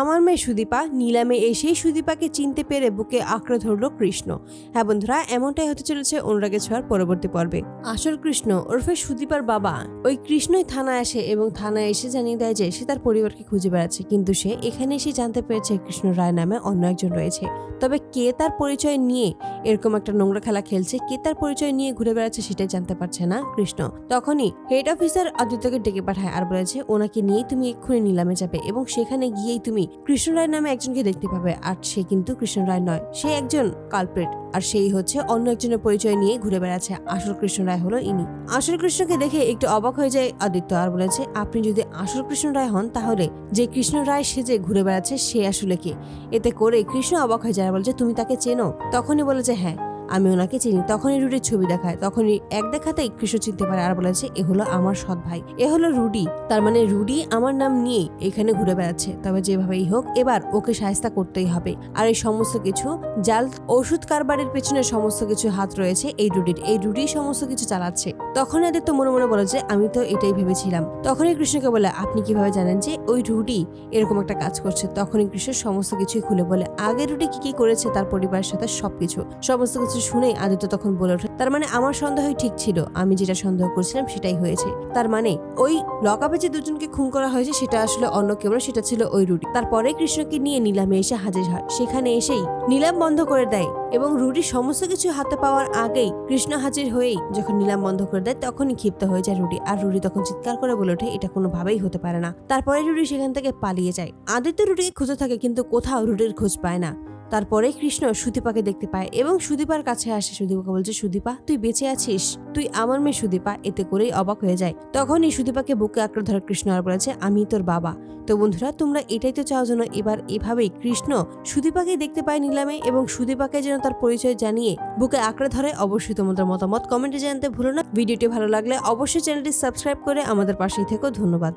আমার মেয়ে সুদীপা নিলামে এসেই সুদীপাকে চিনতে পেরে বুকে আঁকড়ে ধরল কৃষ্ণ। হ্যাঁ বন্ধুরা, এমনটাই হতে চলেছে অনুরাগে ছোঁয়ার পরবর্তী পর্বে। আসল কৃষ্ণ ওরফে সুদীপার বাবা, ওই কৃষ্ণই থানায় আসে এবং থানায় এসে জানিয়ে দেয় যে সে তার পরিবারকে খুঁজে বেড়াচ্ছে। কিন্তু সে এখানে এসে জানতে পেরেছে কৃষ্ণ রায় নামে অন্য একজন রয়েছে। তবে কে তার পরিচয় নিয়ে এরকম একটা নোংরা খেলা খেলছে, কে তার পরিচয় নিয়ে ঘুরে বেড়াচ্ছে সেটাই জানতে পারছে না কৃষ্ণ। তখনই হেড অফিসার আদিত্যকে ডেকে পাঠায় আর বলেছে, ওনাকে নিয়েই তুমি এক্ষুনি নিলামে যাবে এবং সেখানে গিয়েই তুমি কৃষ্ণ রায় নামে একজনকে দেখতে পাবে, আর সে কিন্তু কৃষ্ণ রায় নয়, সে একজন কালপ্রেট আর সেই হচ্ছে অন্য একজনের পরিচয় নিয়ে ঘুরে বেড়াচ্ছে আসল কৃষ্ণ রায় হলো ইনি। আসল কৃষ্ণকে দেখে একটু অবাক হয়ে যায় আদিত্য আর বলেছে, আপনি যদি আসল কৃষ্ণ রায় হন, তাহলে যে কৃষ্ণ রায় সেজে ঘুরে বেড়াচ্ছে, সে আসলে কে? এতে করে কৃষ্ণ অবাক হয়ে যায় বলছে তুমি তাকে চেনো? তখনই বলে যে হ্যাঁ। আমি ওনাকে চিনি। তখনই রুডির ছবি দেখায়। তখনই এক দেখাতেই কৃষ্ণ চিনতে পারে আর বলেছে, এ হলো আমার সৎ ভাই। এ হলো রুডি। তার মানে রুডি আমার নাম নিয়ে এখানে ঘুরে বেড়াচ্ছে। তবে যেভাবেই হোক, এবার ওকে সাহেস্তা করতেই হবে। আর এই সমস্ত কিছু জাল, ওষুধ কারবারের পেছনে সমস্ত কিছু হাত রয়েছে এই রুডির। এই রুডি সমস্ত কিছু চালাচ্ছে। তখন আদিত্য মনে মনে বলে যে আমি তো এটাই ভেবেছিলাম। তখনই কৃষ্ণকে বলে আপনি কীভাবে জানেন যে ওই রুটি এরকম একটা কাজ করছে? তখনই কৃষ্ণ সমস্ত কিছুই খুলে বলে আগের রুডি কি কি করেছে তার পরিবারের সাথে সবকিছু? সমস্ত কিছু শুনে আদিত্য তখন বলে ওঠে তার মানে আমার সন্দেহই ঠিক ছিল। আমি যেটা সন্দেহ করছিলাম সেটাই হয়েছে। তার মানে ওই লকআপে যে দুজনকে খুন করা হয়েছে সেটা আসলে অন্য কেউ না, সেটা ছিল ওই রুটি। তারপরে কৃষ্ণকে নিয়ে নিলামে এসে হাজির হয়। সেখানে এসেই নিলাম বন্ধ করে দেয়। এবং রুটি সমস্ত কিছু হাতে পাওয়ার আগেই কৃষ্ণ হাজির হয়েই যখন নিলাম বন্ধ করে দেয়, তখনই ক্ষিপ্ত হয়ে যায় রুডি আর রুডি তখন চিৎকার করে বলে ওঠে, এটা কোনোভাবেই হতে পারে না। তারপরে রুডি সেখান থেকে পালিয়ে যায়। আদিত্য রুডিকে খুঁজে থাকে, কিন্তু কোথাও রুটির খোঁজ পায় না। তারপরে কৃষ্ণ সুদীপাকে দেখতে পায় এবং সুদীপার কাছে আসে সুদীপাকে বলছে, সুদীপা, তুই বেঁচে আছিস? তুই আমার মেয়ে সুদীপা। এতে করেই অবাক হয়ে যায়। তখনই সুদীপাকে বুকে আঁকড়ে ধরে কৃষ্ণ আর বলেছে, আমি তোর বাবা। তো বন্ধুরা, তোমরা এটাই তো চাও যেন এবার এভাবেই কৃষ্ণ সুদীপাকে দেখতে পায় নিলামে এবং সুদীপাকে যেন তার পরিচয় জানিয়ে বুকে আঁকড়ে ধরে অবশ্যই তোমাদের মতামত কমেন্টে জানতে ভুলো না। ভিডিওটি ভালো লাগলে অবশ্যই চ্যানেলটি সাবস্ক্রাইব করে আমাদের পাশেই থেকো। ধন্যবাদ।